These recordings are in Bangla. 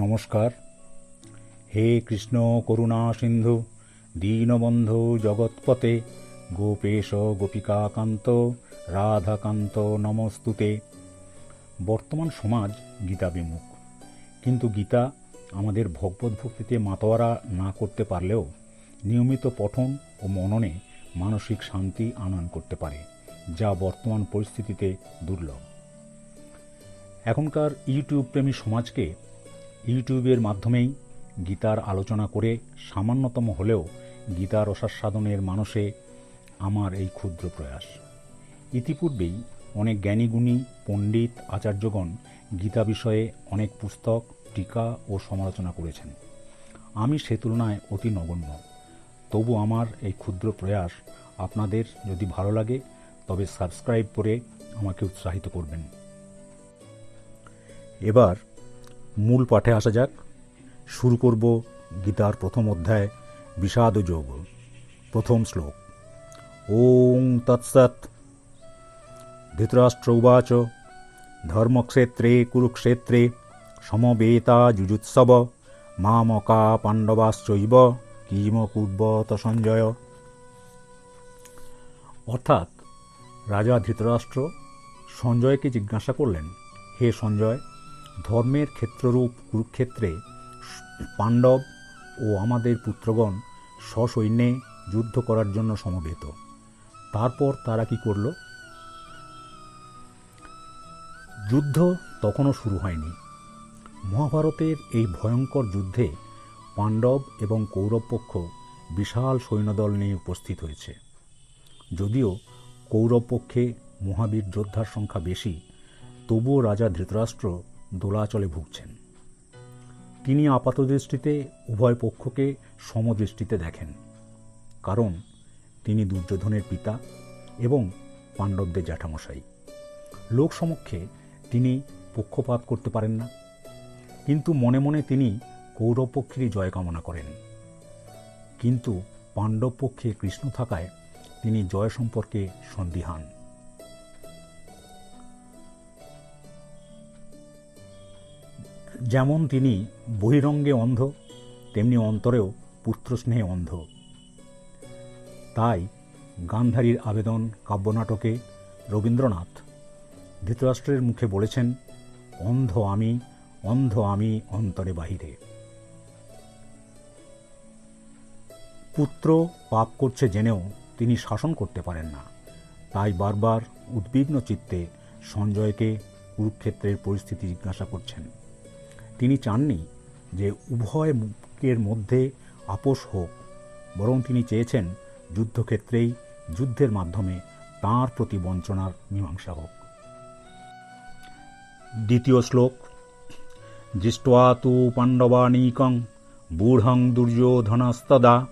নমস্কার। হে কৃষ্ণ করুণা সিন্ধু, দীনবন্ধু জগৎপতে, গোপেশ গোপিকাকান্ত, রাধাকান্ত নমস্তুতে। বর্তমান সমাজ গীতা বিমুখ কিন্তু গীতা আমাদের ভগবত ভক্তিতে মাতোয়ারা না করতে পারলেও নিয়মিত পঠন ও মননে মানসিক শান্তি আনয়ন করতে পারে, যা বর্তমান পরিস্থিতিতে দুর্লভ। এখনকার ইউটিউব প্রেমী সমাজকে ইউটিউবের মাধ্যমেই গীতার আলোচনা করে সামান্যতম হলেও গীতার রসাস্বাদনের মানুষে আমার এই ক্ষুদ্র প্রয়াস। ইতিপূর্বেই অনেক জ্ঞানীগুণী, পণ্ডিত, আচার্যগণ গীতা বিষয়ে অনেক পুস্তক, টিকা ও সমালোচনা করেছেন। আমি সে তুলনায় অতি নগণ্য। তবু আমার এই ক্ষুদ্র প্রয়াস আপনাদের যদি ভালো লাগে, তবে সাবস্ক্রাইব করে আমাকে উৎসাহিত করবেন। এবার মূল পাঠে আসা যাক। শুরু করব গীতার প্রথম অধ্যায়, বিষাদ যোগ, প্রথম শ্লোক। ওং তৎসৎ। ধৃতরাষ্ট্র উবাচ। ধর্মক্ষেত্রে, কুরুক্ষেত্রে, সমবেতা যুজুৎসব। মামকা পাণ্ডবাশ্চৈব কিম কুর্বত সঞ্জয়। অর্থাৎ রাজা ধৃতরাষ্ট্র সঞ্জয়কে জিজ্ঞাসা করলেন, হে সঞ্জয় ধর্মের ক্ষেত্ররূপ কুরুক্ষেত্রে পাণ্ডব ও আমাদের পুত্রগণ সসৈন্যে যুদ্ধ করার জন্য সমবেত। তারপর তারা কি করল? যুদ্ধ তখনও শুরু হয়নি। মহাভারতের এই ভয়ঙ্কর যুদ্ধে পাণ্ডব এবং কৌরবপক্ষ বিশাল সৈন্যদল নিয়ে উপস্থিত হয়েছে। যদিও কৌরবপক্ষে মহাবীর যোদ্ধার সংখ্যা বেশি, তবুও রাজা ধৃতরাষ্ট্র দোলাচলে ভুগছেন। তিনি আপাতদৃষ্টিতে উভয় পক্ষকে সমদৃষ্টিতে দেখেন, কারণ তিনি দুর্যোধনের পিতা এবং পাণ্ডবদের জ্যাঠামশাই। লোক সমক্ষে তিনি পক্ষপাত করতে পারেন না, কিন্তু মনে মনে তিনি কৌরব পক্ষেরই জয় কামনা করেন। কিন্তু পাণ্ডব পক্ষে কৃষ্ণ থাকায় তিনি জয় সম্পর্কে সন্দিহান। যেমন তিনি বহিরঙ্গে অন্ধ, তেমনি অন্তরেও পুত্রস্নেহে অন্ধ। তাই গান্ধারীর আবেদন, কাব্যনাটকে রবীন্দ্রনাথ ধৃতরাষ্ট্রের মুখে বলেছেন, অন্ধ আমি অন্ধ আমি অন্তরে বাহিরে। পুত্র পাপ করছে জেনেও তিনি শাসন করতে পারেন না। তাই বারবার উদ্বিগ্ন চিত্তে সঞ্জয়কে কুরুক্ষেত্রের পরিস্থিতি জিজ্ঞাসা করছেন। তিনি চাননি যে উভয় মুখের মধ্যে আপোষ হোক, বরং তিনি চেয়েছেন যুদ্ধক্ষেত্রেই যুদ্ধের মাধ্যমে তাঁর প্রতি বঞ্চনার মীমাংসা হোক। দ্বিতীয় শ্লোক দৃষ্ট্বা তু পাণ্ডবানীকং বূঢ়ং দুর্যোধনস্তদা,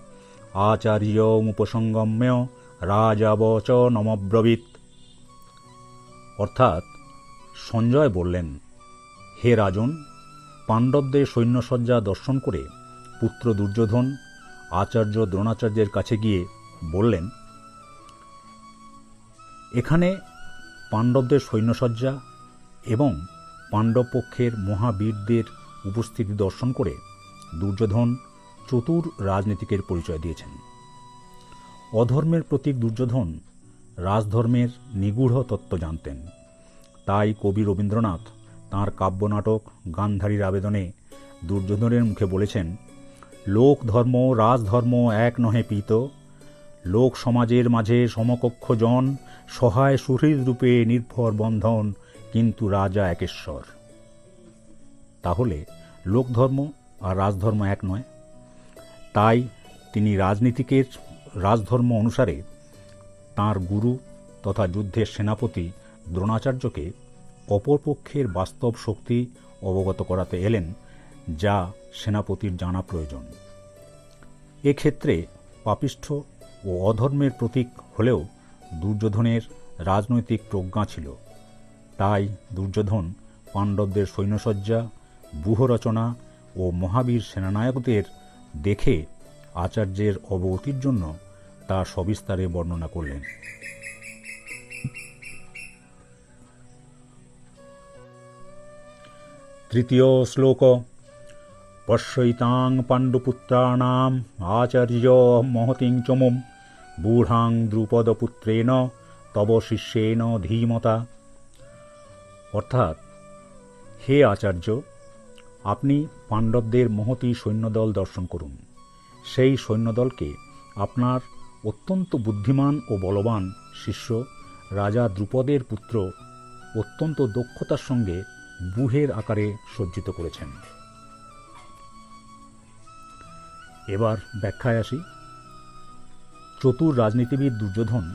আচার্যমুপসঙ্গম্য রাজাবচ নমব্রবীত। অর্থাৎ সঞ্জয় বললেন, হে রাজন পাণ্ডবদের সৈন্যসজ্জা দর্শন করে পুত্র দুর্যোধন, আচার্য দ্রোণাচার্যের কাছে গিয়ে বললেন, এখানে পাণ্ডবদের সৈন্যসজ্জা এবং পাণ্ডব পক্ষের মহাবীরদের উপস্থিতি দর্শন করে দুর্যোধন চতুর রাজনীতিকের পরিচয় দিয়েছেন। অধর্মের প্রতীক দুর্যোধন রাজধর্মের নিগূঢ় তত্ত্ব জানতেন। তাই কবি রবীন্দ্রনাথ তাঁর কাব্যনাটক গান্ধারীর আবেদনে দুর্যোধনের মুখে বলেছেন, লোক ধর্ম রাজধর্ম এক নহে পীত। লোক সমাজের মাঝে সমকক্ষ জন, সহায় সুহৃদ রূপে নির্ভর বন্ধন, কিন্তু রাজা একেশ্বর। তাহলে লোকধর্ম আর রাজধর্ম এক নয়। তাই তিনি রাজনীতিকের রাজধর্ম অনুসারে তাঁর গুরু তথা যুদ্ধের সেনাপতি দ্রোণাচার্যকে অপরপক্ষের বাস্তব শক্তি অবগত করাতে এলেন যা সেনাপতির জানা প্রয়োজন। এক্ষেত্রে পাপিষ্ঠ ও অধর্মের প্রতীক হলেও দুর্যোধনের রাজনৈতিক প্রজ্ঞা ছিল। তাই দুর্যোধন পাণ্ডবদের সৈন্যসজ্জা ব্যূহরচনা ও মহাবীর সেনানায়কদের দেখে আচার্যের অবগতির জন্য তা সবিস্তারে বর্ণনা করলেন। তৃতীয় শ্লোক। পশ্যৈতাং পাণ্ডুপুত্রাণাম আচার্য মহতিং চমুম বূঢ়াং দ্রুপদপুত্রেণ তব শিষ্যেন ধীমতা। অর্থাৎ, হে আচার্য, আপনি পাণ্ডবদের মহতি সৈন্যদল দর্শন করুন। সেই সৈন্যদলকে আপনার অত্যন্ত বুদ্ধিমান ও বলবান শিষ্য রাজা দ্রুপদের পুত্র অত্যন্ত দক্ষতার সঙ্গে বুহের আকারে সজ্জিত করেছেন। এবার ব্যাখ্যায় আসি। চতুর রাজনীতিবিদ দুর্যোধন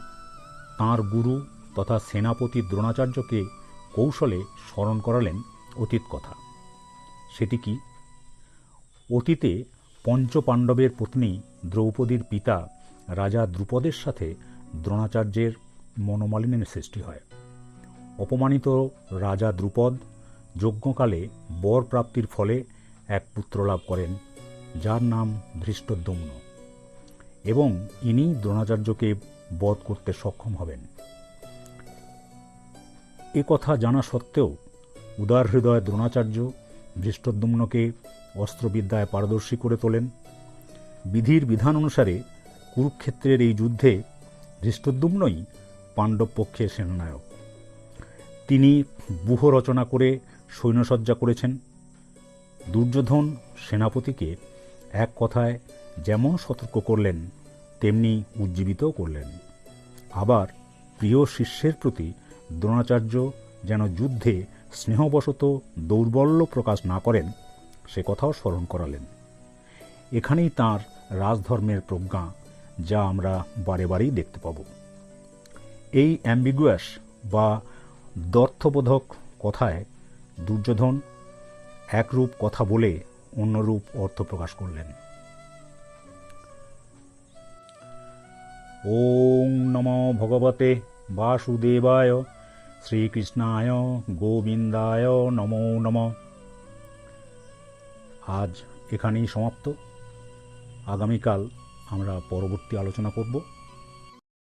তাঁর গুরু তথা সেনাপতি দ্রোণাচার্যকে কৌশলে স্মরণ করালেন অতীত কথা। সেটি কি? অতীতে পঞ্চপাণ্ডবের পত্নী দ্রৌপদীর পিতা রাজা দ্রুপদের সাথে দ্রোণাচার্যের মনোমালিনের সৃষ্টি হয়। অপমানিত রাজা দ্রুপদ যজ্ঞকালে বর প্রাপ্তির ফলে এক পুত্র লাভ করেন, যার নাম ধৃষ্টদ্যম্ন। এবং ইনি দ্রোণাচার্যকে বধ করতে সক্ষম হবেন। এ কথা জানা সত্ত্বেও উদার হৃদয় দ্রোণাচার্য ধৃষ্টদ্যুম্নকে অস্ত্রবিদ্যায় পারদর্শী করে তোলেন। বিধির বিধান অনুসারে কুরুক্ষেত্রের এই যুদ্ধে ধৃষ্টদ্যুম্নই পাণ্ডব পক্ষের সেনানায়ক। তিনি ব্যূহ রচনা করে সৈন্যসজ্জা করেছেন। দুর্যোধন সেনাপতিকে এক কথায় যেমন সতর্ক করলেন, তেমনি উজ্জীবিতও করলেন। আবার প্রিয় শিষ্যের প্রতি দ্রোণাচার্য যেন যুদ্ধে স্নেহবশত দৌর্বল্য প্রকাশ না করেন, সে কথাও স্মরণ করালেন। এখানেই তার রাজধর্মের প্রজ্ঞা, যা আমরা বারে বারেই দেখতে পাব। এই অ্যাম্বিগুয়াস বা দর্থবোধক কথায় দুর্যোধন একরূপ কথা বলে অন্যরূপ অর্থ প্রকাশ করলেন। ওং নম ভগবতে বাসুদেবায় শ্রীকৃষ্ণায় গোবিন্দায় নমো নম। আজ এখানেই সমাপ্ত। আগামীকাল আমরা পরবর্তী আলোচনা করব।